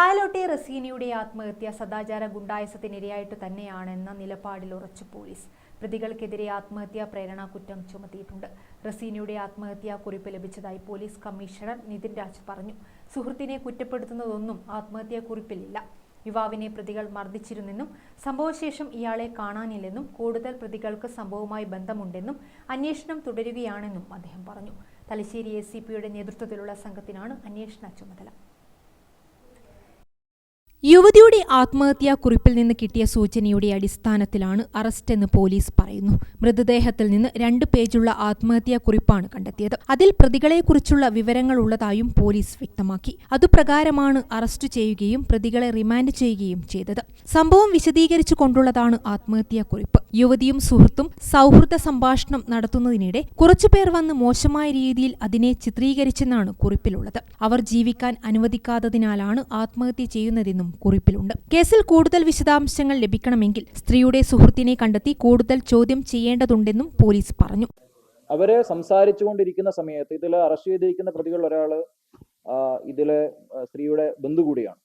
കായലോട്ടെ റസീനയുടെ ആത്മഹത്യ സദാചാര ഗുണ്ടായസത്തിനിരയായിട്ട് തന്നെയാണെന്ന നിലപാടിൽ ഉറച്ചു പോലീസ്. പ്രതികൾക്കെതിരെ ആത്മഹത്യാ പ്രേരണ കുറ്റം ചുമത്തിയിട്ടുണ്ട്. റസീനയുടെ ആത്മഹത്യാ കുറിപ്പ് ലഭിച്ചതായി പോലീസ് കമ്മീഷണർ നിതിൻ രാജ് പറഞ്ഞു. സുഹൃത്തിനെ കുറ്റപ്പെടുത്തുന്നതൊന്നും ആത്മഹത്യാ കുറിപ്പിലില്ല. യുവാവിനെ പ്രതികൾ മർദ്ദിച്ചിരുന്നെന്നും സംഭവശേഷം ഇയാളെ കാണാനില്ലെന്നും കൂടുതൽ പ്രതികൾക്ക് സംഭവവുമായി ബന്ധമുണ്ടെന്നും അന്വേഷണം തുടരുകയാണെന്നും അദ്ദേഹം പറഞ്ഞു. തലശ്ശേരി എസ് നേതൃത്വത്തിലുള്ള സംഘത്തിനാണ് അന്വേഷണ ചുമതല. യുവതിയുടെ ആത്മഹത്യാ കുറിപ്പിൽ നിന്ന് കിട്ടിയ സൂചനയുടെ അടിസ്ഥാനത്തിലാണ് അറസ്റ്റ് എന്ന് പോലീസ് പറയുന്നു. മൃതദേഹത്തിൽ നിന്ന് രണ്ട് പേജുള്ള ആത്മഹത്യാ കുറിപ്പാണ് കണ്ടെത്തിയത്. അതിൽ പ്രതികളെക്കുറിച്ചുള്ള വിവരങ്ങൾ ഉള്ളതായും പോലീസ് വ്യക്തമാക്കി. അതുപ്രകാരമാണ് അറസ്റ്റ് ചെയ്യുകയും പ്രതികളെ റിമാൻഡ് ചെയ്യുകയും ചെയ്തത്. സംഭവം വിശദീകരിച്ചു കൊണ്ടുള്ളതാണ് ആത്മഹത്യാ കുറിപ്പ് യുവതിയും സുഹൃത്തും സൗഹൃദ സംഭാഷണം നടത്തുന്നതിനിടെ കുറച്ചുപേർ വന്ന് മോശമായ രീതിയിൽ അതിനെ ചിത്രീകരിച്ചെന്നാണ് കുറിപ്പിലുള്ളത്. അവർ ജീവിക്കാൻ അനുവദിക്കാത്തതിനാലാണ് ആത്മഹത്യ ചെയ്യുന്നതെന്നും കുറിപ്പിലുണ്ട് കേസിൽ കൂടുതൽ വിശദാംശങ്ങൾ ലഭിക്കണമെങ്കിൽ സ്ത്രീയുടെ സുഹൃത്തിനെ കണ്ടെത്തി കൂടുതൽ ചോദ്യം ചെയ്യേണ്ടതുണ്ടെന്നും പോലീസ് പറഞ്ഞു. അവരെ സംസാരിച്ചുകൊണ്ടിരിക്കുന്ന സമയത്ത് ഇതിൽ അറസ്റ്റ് ചെയ്തിരിക്കുന്ന പ്രതികൾ ഒരാൾ ഇതിലെ സ്ത്രീയുടെ ബന്ധു കൂടിയാണ്.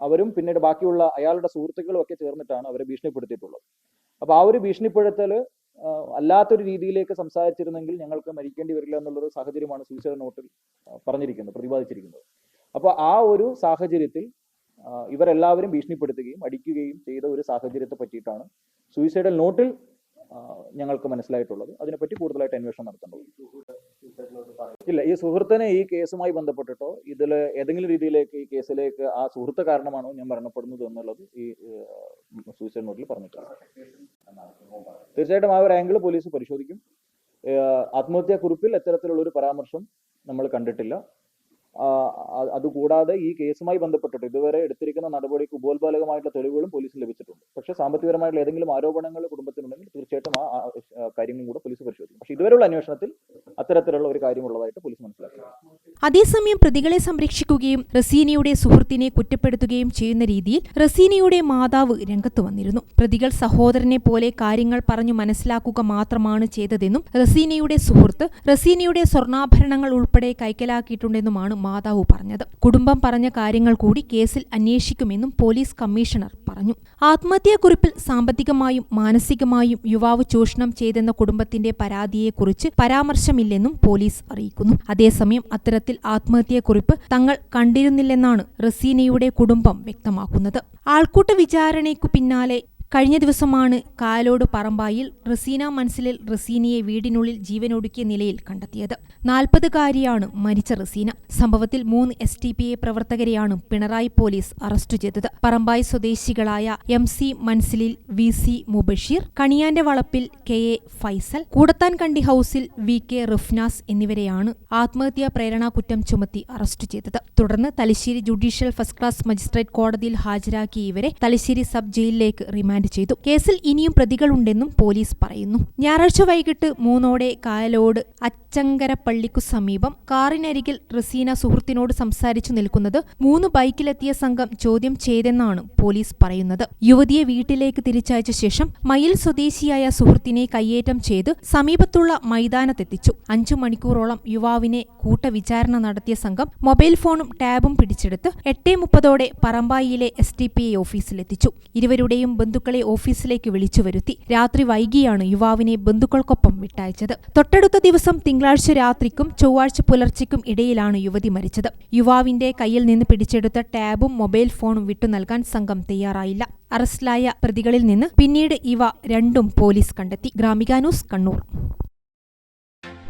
അവരും പിന്നീട് ബാക്കിയുള്ള അയാളുടെ സുഹൃത്തുക്കളും ഒക്കെ ചേർന്നിട്ടാണ് അവരെ ഭീഷണിപ്പെടുത്തിയിട്ടുള്ളത്. അപ്പൊ ആ ഒരു ഭീഷണിപ്പെടുത്തൽ ആ, അല്ലാത്തൊരു രീതിയിലേക്ക് സംസാരിച്ചിരുന്നെങ്കിൽ ഞങ്ങൾക്ക് മരിക്കേണ്ടി വരില്ല എന്നുള്ളൊരു സാഹചര്യമാണ് സൂചന നോട്ടിൽ പറഞ്ഞിരിക്കുന്നത് പ്രതിപാദിച്ചിരിക്കുന്നത്. അപ്പൊ ആ ഒരു സാഹചര്യത്തിൽ ഇവരെല്ലാവരും ഭീഷണിപ്പെടുത്തുകയും അടിക്കുകയും ചെയ്ത ഒരു സാഹചര്യത്തെ പറ്റിയിട്ടാണ് സൂയിസൈഡൽ നോട്ടിൽ ഞങ്ങൾക്ക് മനസ്സിലായിട്ടുള്ളത്. അതിനെപ്പറ്റി കൂടുതലായിട്ട് അന്വേഷണം നടത്തേണ്ടത് ഇല്ല ഈ സുഹൃത്തിനെ ഈ കേസുമായി ബന്ധപ്പെട്ടിട്ടോ ഇതിൽ ഏതെങ്കിലും രീതിയിലേക്ക് ഈ കേസിലേക്ക് ആ സുഹൃത്ത് കാരണമാണോ ഞാൻ മരണപ്പെടുന്നത് എന്നുള്ളത് ഈ സൂയിസൈഡ് നോട്ടിൽ പറഞ്ഞിട്ടുണ്ട്. തീർച്ചയായിട്ടും ആ ഒരു ആംഗിൾ പോലീസ് പരിശോധിക്കും. ഏഹ് ആത്മഹത്യാ കുറിപ്പിൽ എത്തരത്തിലുള്ള ഒരു പരാമർശം നമ്മൾ കണ്ടിട്ടില്ല. അതുകൂടാതെ ഈ കേസുമായി ബന്ധപ്പെട്ടിട്ട് ഇതുവരെ എടുത്തിരിക്കുന്ന നടപടിക്ക് ഉപോത്പാദകമായിട്ടുള്ള തെളിവുകളും പോലീസിന് ലഭിച്ചിട്ടുണ്ട്. പക്ഷേ സാമ്പത്തികപരമായിട്ടുള്ള ഏതെങ്കിലും ആരോപണങ്ങൾ കുടുംബത്തിനുണ്ടെങ്കിൽ തീർച്ചയായിട്ടും ആ കാര്യങ്ങളും കൂടെ പോലീസ് പരിശോധിക്കും. പക്ഷേ ഇതുവരെയുള്ള അന്വേഷണത്തിൽ അത്തരത്തിലുള്ള ഒരു കാര്യമുള്ളതായിട്ട് പോലീസ് മനസ്സിലാക്കി അതേസമയം പ്രതികളെ സംരക്ഷിക്കുകയും റസീനയുടെ സുഹൃത്തിനെ കുറ്റപ്പെടുത്തുകയും ചെയ്യുന്ന രീതിയിൽ റസീനയുടെ മാതാവ് രംഗത്ത് വന്നിരുന്നു. പ്രതികൾ സഹോദരനെ പോലെ കാര്യങ്ങൾ പറഞ്ഞു മനസ്സിലാക്കുക മാത്രമാണ് ചെയ്തതെന്നും റസീനയുടെ സുഹൃത്ത് റസീനയുടെ സ്വർണാഭരണങ്ങൾ ഉൾപ്പെടെ കൈക്കലാക്കിയിട്ടുണ്ടെന്നുമാണ് മാതാവ് പറഞ്ഞത്. കുടുംബം പറഞ്ഞ കാര്യങ്ങൾ കൂടി കേസിൽ അന്വേഷിക്കുമെന്നും പോലീസ് കമ്മീഷണർ പറഞ്ഞു. ആത്മഹത്യാക്കുറിപ്പിൽ സാമ്പത്തികമായും മാനസികമായും യുവാവ് ചൂഷണം ചെയ്തെന്ന കുടുംബത്തിന്റെ പരാതിയെക്കുറിച്ച് പരാമർശമില്ലെന്നും പോലീസ് അറിയിക്കുന്നു. അതേസമയം അത്തരത്തിൽ ആത്മഹത്യാക്കുറിപ്പ് തങ്ങൾ കണ്ടിരുന്നില്ലെന്നാണ് റസീനയുടെ കുടുംബം വ്യക്തമാക്കുന്നത്. ആൾക്കൂട്ട വിചാരണയ്ക്കു പിന്നാലെ കഴിഞ്ഞ ദിവസമാണ് കാലോട് പറമ്പായിൽ റസീന മൻസിലിൽ റസീനയെ വീടിനുള്ളിൽ ജീവനൊടുക്കിയ നിലയിൽ കണ്ടെത്തിയത്. നാൽപ്പതുകാരിയാണ് മരിച്ച റസീന. സംഭവത്തിൽ മൂന്ന് എസ് ടി പി എ പ്രവർത്തകരെയാണ് പിണറായി പോലീസ് അറസ്റ്റ് ചെയ്തത്. പറമ്പായി സ്വദേശികളായ എം സി മൻസിലിൽ വി സി മുബഷീർ കണിയാന്റെ വളപ്പിൽ കെ എ ഫൈസൽ കൂടത്താൻ കണ്ടി ഹൌസിൽ വി കെ റിഫ്നാസ് എന്നിവരെയാണ് ആത്മഹത്യാ പ്രേരണാ കുറ്റം ചുമത്തി അറസ്റ്റ് ചെയ്തത്. തുടർന്ന് Thalassery judicial first class magistrate കോടതിയിൽ ഹാജരാക്കിയ ഇവരെ തലശ്ശേരി സബ് ജയിലിലേക്ക് റിമാൻഡ് ചെയ്തു. കേസിൽ ഇനിയും പ്രതികളുണ്ടെന്നും പോലീസ് പറയുന്നു. ഞായറാഴ്ച വൈകിട്ട് മൂന്നോടെ കായലോട് അച്ചങ്കരപ്പള്ളിക്കു സമീപം കാറിനരികിൽ റസീന സുഹൃത്തിനോട് സംസാരിച്ചു നിൽക്കുന്നത് മൂന്ന് ബൈക്കിലെത്തിയ സംഘം ചോദ്യം ചെയ്തെന്നാണ് പോലീസ് പറയുന്നത്. യുവതിയെ വീട്ടിലേക്ക് തിരിച്ചയച്ച ശേഷം മയിൽ സ്വദേശിയായ സുഹൃത്തിനെ കയ്യേറ്റം ചെയ്ത് സമീപത്തുള്ള മൈതാനത്തെത്തിച്ചു. അഞ്ചു മണിക്കൂറോളം യുവാവിനെ കൂട്ടവിചാരണ നടത്തിയ സംഘം മൊബൈൽ ഫോണും ടാബും പിടിച്ചെടുത്ത് എട്ടേ മുപ്പതോടെ പറമ്പായിയിലെ എസ് ഡി പി ഐ ഓഫീസിലെത്തിച്ചു. ഇരുവരുടെയും ബന്ധുക്കളെ ഓഫീസിലേക്ക് വിളിച്ചു വരുത്തി. രാത്രി വൈകിയാണ് യുവാവിനെ ബന്ധുക്കൾക്കൊപ്പം വിട്ടയച്ചത്. തൊട്ടടുത്ത ദിവസം തിങ്കളാഴ്ച രാത്രിക്കും ചൊവ്വാഴ്ച പുലർച്ചയ്ക്കും ഇടയിലാണ് യുവതി മരിച്ചത്. യുവാവിന്റെ കയ്യിൽ നിന്ന് പിടിച്ചെടുത്ത ടാബും മൊബൈൽ ഫോണും വിട്ടു നൽകാൻ സംഘം തയ്യാറായില്ല. അറസ്റ്റിലായ പ്രതികളിൽ നിന്ന് പിന്നീട് ഇവ രണ്ടും പോലീസ് കണ്ടെത്തി. Gramika news Kannur.